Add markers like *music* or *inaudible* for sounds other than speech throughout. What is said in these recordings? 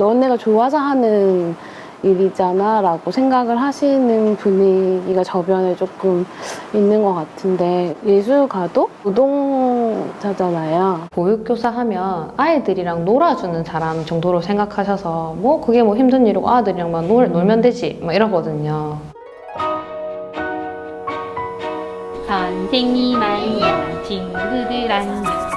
너네가 좋아서 하는 일이잖아 라고 생각을 하시는 분위기가 저변에 조금 있는 것 같은데 예술가도 노동자잖아요. 보육교사 하면 아이들이랑 놀아주는 사람 정도로 생각하셔서 뭐 그게 뭐 힘든 일이고 아들이랑만 놀, 놀면 되지 뭐 이러거든요. 선생님 안녕, 친구들 안녕.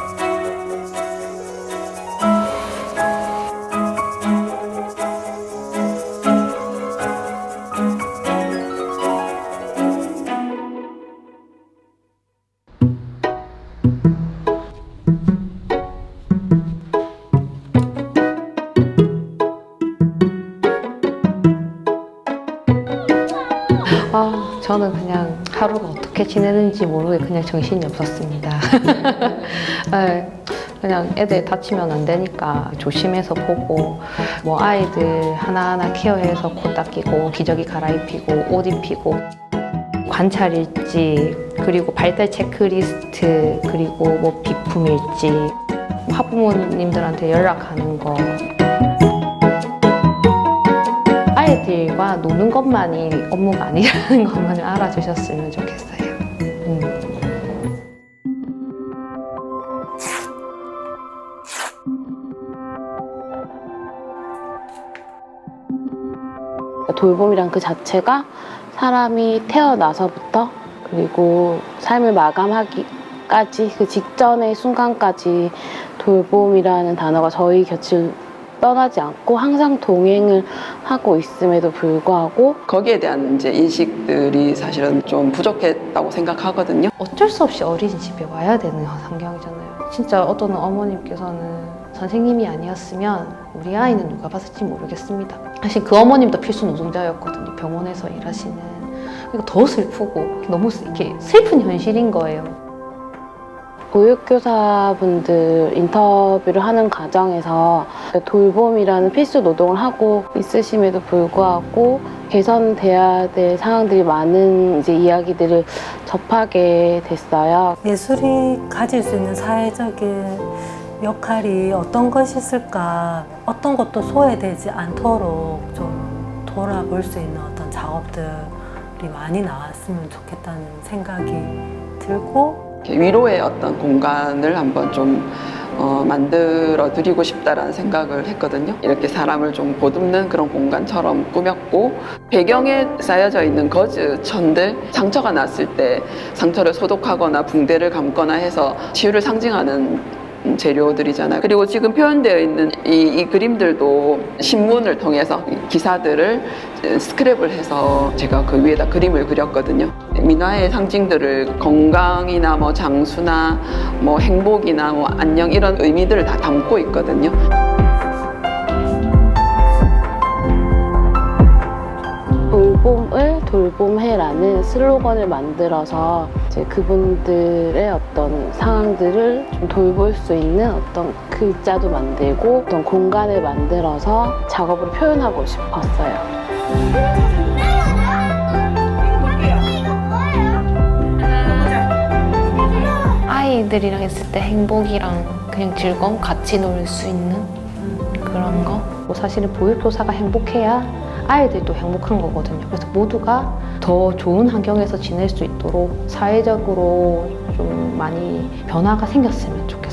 아 저는 그냥 하루가 어떻게 지내는지 모르게 그냥 정신이 없었습니다. *laughs* 네, 그냥 애들 다치면 안 되니까 조심해서 보고 뭐 아이들 하나하나 케어해서 코 닦이고 기저귀 갈아입히고 옷 입히고 관찰 일지 그리고 발달 체크리스트 그리고 뭐 비품 일지 학부모님들한테 연락하는 거 아이들과 노는 것만이 업무가 아니라는 *laughs* 것만을 알아주셨으면 좋겠어요. 음. 돌봄이란 그 자체가 사람이 태어나서부터 그리고 삶을 마감하기까지 그 직전의 순간까지 돌봄이라는 단어가 저희 곁을 떠나지 않고 항상 동행을 하고 있음에도 불구하고 거기에 대한 이제 인식들이 사실은 좀 부족했다고 생각하거든요. 어쩔 수 없이 어린이집에 와야 되는 환경이잖아요. 진짜 어떤 어머님께서는 선생님이 아니었으면 우리 아이는 누가 봤을지 모르겠습니다. 사실 그 어머님도 필수 노동자였거든요. 병원에서 일하시는. 그러니까 더 슬프고 너무 슬- 이렇게 슬픈 현실인 거예요. 보육교사분들 인터뷰를 하는 과정에서 돌봄이라는 필수 노동을 하고 있으심에도 불구하고 개선돼야 될 상황들이 많은 이제 이야기들을 접하게 됐어요. 예술이 가질 수 있는 사회적인 역할이 어떤 것이 있을까, 어떤 것도 소외되지 않도록 좀 돌아볼 수 있는 어떤 작업들이 많이 나왔으면 좋겠다는 생각이 들고, 위로의 어떤 공간을 한번 좀 어, 만들어 드리고 싶다라는 생각을 했거든요. 이렇게 사람을 좀 보듬는 그런 공간처럼 꾸몄고 배경에 쌓여져 있는 거즈 천들 상처가 났을 때 상처를 소독하거나 붕대를 감거나 해서 치유를 상징하는 음, 재료들이잖아요. 그리고 지금 표현되어 있는 이, 이 그림들도 신문을 통해서 이 기사들을 스크랩을 해서 제가 그 위에다 그림을 그렸거든요. 민화의 상징들을 건강이나 뭐 장수나 뭐 행복이나 뭐 안녕 이런 의미들을 다 담고 있거든요. 돌봄을 돌봄해라는 슬로건을 만들어서 이제 그분들의 어떤 상황들을 좀 돌볼 수 있는 어떤 글자도 만들고 어떤 공간을 만들어서 작업을 표현하고 싶었어요. 아이들이랑 있을 때 행복이랑 그냥 즐거움 같이 놀 수 있는 그런 거. 뭐 사실은 보육교사가 행복해야 아이들도 행복한 거거든요. 그래서 모두가 더 좋은 환경에서 지낼 수 있도록 사회적으로 좀 많이 변화가 생겼으면 좋겠어요.